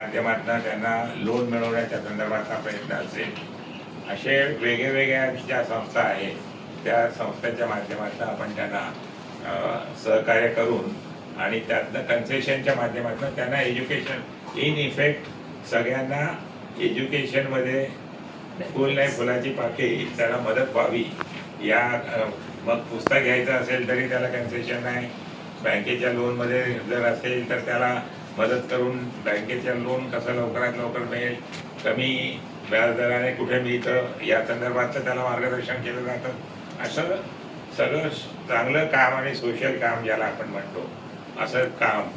माध्यमातून त्यांना लोन मिळवण्याच्या संदर्भातला प्रयत्न असेल. असे वेगळ्यावेगळ्या ज्या संस्था आहेत त्या संस्थांच्या माध्यमातून आपण त्यांना सहकार्य करून आणि त्यातनं कन्सेशनच्या माध्यमातून त्यांना एज्युकेशन इन इफेक्ट सगळ्यांना एज्युकेशनमध्ये फुल नाही फुलाची पाके त्याला मदत व्हावी. या मग पुस्तक घ्यायचं असेल तरी त्याला कन्सेशन नाही. बँकेच्या लोनमध्ये जर असेल तर त्याला मदत करून बँकेच्या लोन कसं लवकरात लवकर मिळेल कमी व्याजदराने कुठे मिळतं या संदर्भातलं त्याला मार्गदर्शन केलं जातं. असं सगळं चांगलं काम आणि सोशल काम ज्याला आपण म्हणतो असं काम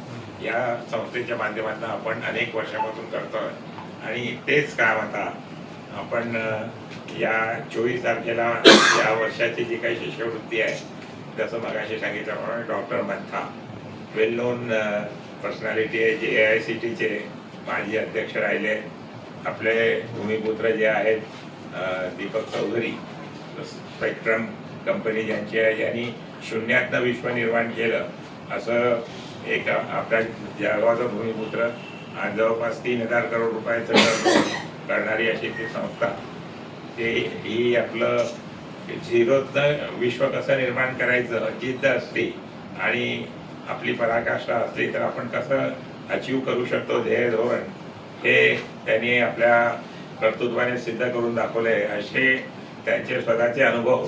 या संस्थेच्या माध्यमातून आपण अनेक वर्षापासून करतो आणि तेच काम आता आपण या चोवीस तारखेला या वर्षाची जी काही शिष्यवृत्ती आहे जसं मगाशी सांगितल्याप्रमाणे doctor Mantha. Well known personality आहे जे ए आय सी टीचे माजी अध्यक्ष राहिले. आपले भूमिपुत्र जे आहेत दीपक चौधरी स्पेक्ट्रम कंपनी ज्यांची आहे ज्यांनी शून्यातनं विश्व निर्माण केलं. असं एक आपल्या जळगावचं भूमिपुत्र जवळपास तीन हजार करोड रुपयाचं करणारी अशी ती संस्था. ते ही आपलं झिरोतनं विश्व कसं निर्माण करायचं जिद्द असली आणि आपली पराकाष्ठा असली तर आपण कसं अचीव करू शकतो ध्येय धोरण हे त्यांनी आपल्या कर्तृत्वाने सिद्ध करून दाखवले असे त्यांचे स्वतःचे अनुभव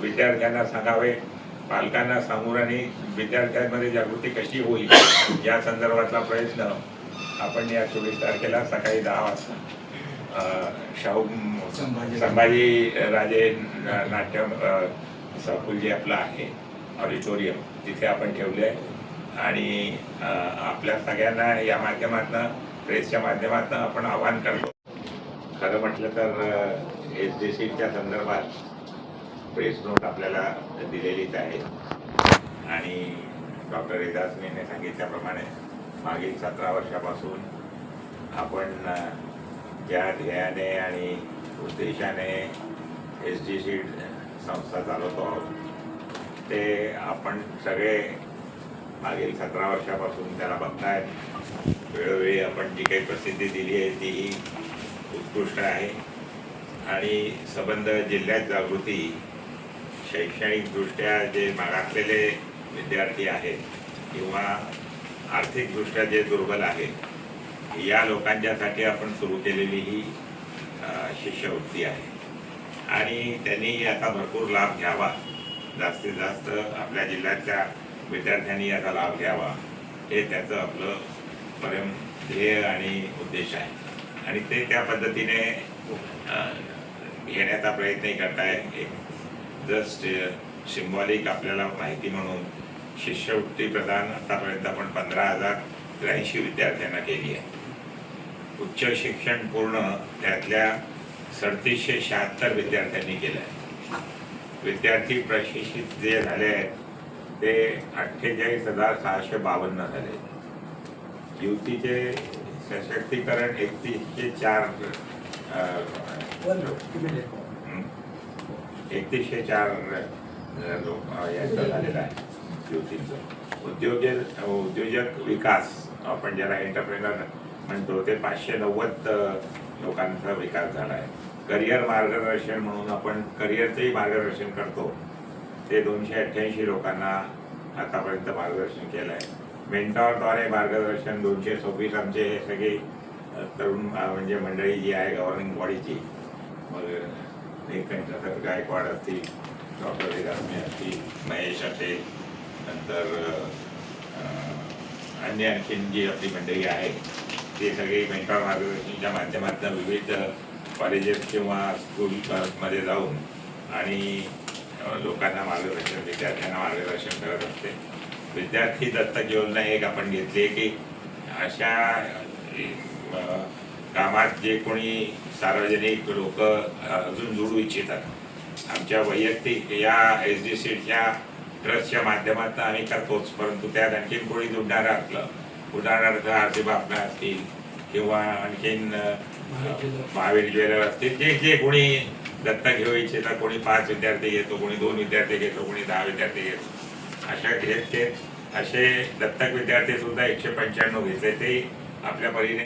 विद्यार्थ्यांना सांगावे पालकांना सांगून आणि विद्यार्थ्यांमध्ये जागृती कशी होईल या संदर्भातला प्रयत्न आपण या चोवीस तारखेला सकाळी दहा वाजता शाहू संभाजी- संभाजी राजे नाट्य संकुल जे आपलं आहे ऑडिटोरियम. तिथे आपण ठेवले आहे. आणि आपल्या सगळ्यांना या माध्यमातून प्रेसच्या माध्यमातून आपण आवाहन करतो. खरं म्हटलं तर एस डी सीच्या संदर्भात प्रेस नोट आपल्याला दिलेलीच आहे. आणि डॉक्टर रिदासनीने सांगितल्याप्रमाणे मागील सतरा वर्षापासून आपण ज्या ध्येयाने आणि उद्देशाने एस डी सी संस्था चालवतो आहोत ते आपण सगळे मागील सतरा वर्षापासून त्याला बघतायत. वेळोवेळी आपण जी काही प्रसिद्धी दिली आहे तीही उत्कृष्ट आहे. आणि संबंध जिल्ह्यात जागृती शैक्षणिकदृष्ट्या जे मागासलेले विद्यार्थी आहेत किंवा आर्थिकदृष्ट्या जे दुर्बल आहेत या लोकांच्यासाठी आपण सुरू केलेली ही शिष्यवृत्ती आहे. आणि त्यांनी याचा भरपूर लाभ घ्यावा. जास्तीत जास्त आपल्या जिल्ह्यातल्या विद्यार्थ्यांनी याचा लाभ घ्यावा. हे त्याचं आपलं परम ध्येय आणि उद्देश आहे. आणि ते त्या पद्धतीने घेण्याचा प्रयत्नही करताय. एक जस्ट सिम्बॉलिक आपल्याला माहिती म्हणून शिष्यवृत्ती प्रदान आतापर्यंत आपण पंधरा हजार त्र्याऐंशी विद्यार्थ्यांना केली आहे. उच्च शिक्षण पूर्ण त्यातल्या सदतीसशे शहात्तर विद्यार्थ्यांनी केलं आहे विद्यार्थी प्रशिक्षित जे झाले आहेत ते अठ्ठेचाळीस हजार सहाशे बावन्न झाले. युतीचे सशक्तीकरण एकतीसशे चार. एकतीसशे चार लोक यांचं झालेलं आहे युतीचं. उद्योजक उद्योजक विकास आपण ज्याला एंटरप्रेनर म्हणतो ते पाचशे नव्वद लोकांचा विकास झाला आहे करिअर मार्गदर्शन म्हणून आपण करिअरचंही मार्गदर्शन करतो. ते दोनशे अठ्ठ्याऐंशी लोकांना आतापर्यंत मार्गदर्शन केलं आहे मेंटॉरद्वारे मार्गदर्शन दोनशे सव्वीस आमचे हे सगळे तरुण म्हणजे मंडळी जी आहे गव्हर्निंग बॉडीची मग नीलकंठ गायकवाड असतील डॉक्टर विरासमे असतील महेश असेल नंतर अन्य आणखीन जी आपली मंडळी आहे ते सगळे मेंटॉर मार्गदर्शनच्या माध्यमातून विविध कॉलेजेस किंवा स्कूलमध्ये जाऊन आणि लोकांना मार्गदर्शन विद्यार्थ्यांना मार्गदर्शन करत असते. विद्यार्थी दत्तक योजना एक आपण घेतली आहे की अशा कामात जे कोणी सार्वजनिक लोक अजून जोडू इच्छितात. आमच्या वैयक्तिक या एस डी सीच्या ट्रस्टच्या माध्यमातून आम्ही करतोच परंतु त्यात आणखीन कोणी जोडणारं असलं उदाहरणार्थ आरती बापना असतील किंवा आणखीन महावीर ज्वेलर. असतील जे जे कोणी दत्तक घेऊ इच्छितात कोणी पाच विद्यार्थी घेतो कोणी दोन विद्यार्थी घेतो कोणी दहा विद्यार्थी घेतो. अशा घेत असे दत्तक विद्यार्थी सुद्धा एकशे पंच्याण्णव घेतले ते आपल्या परीने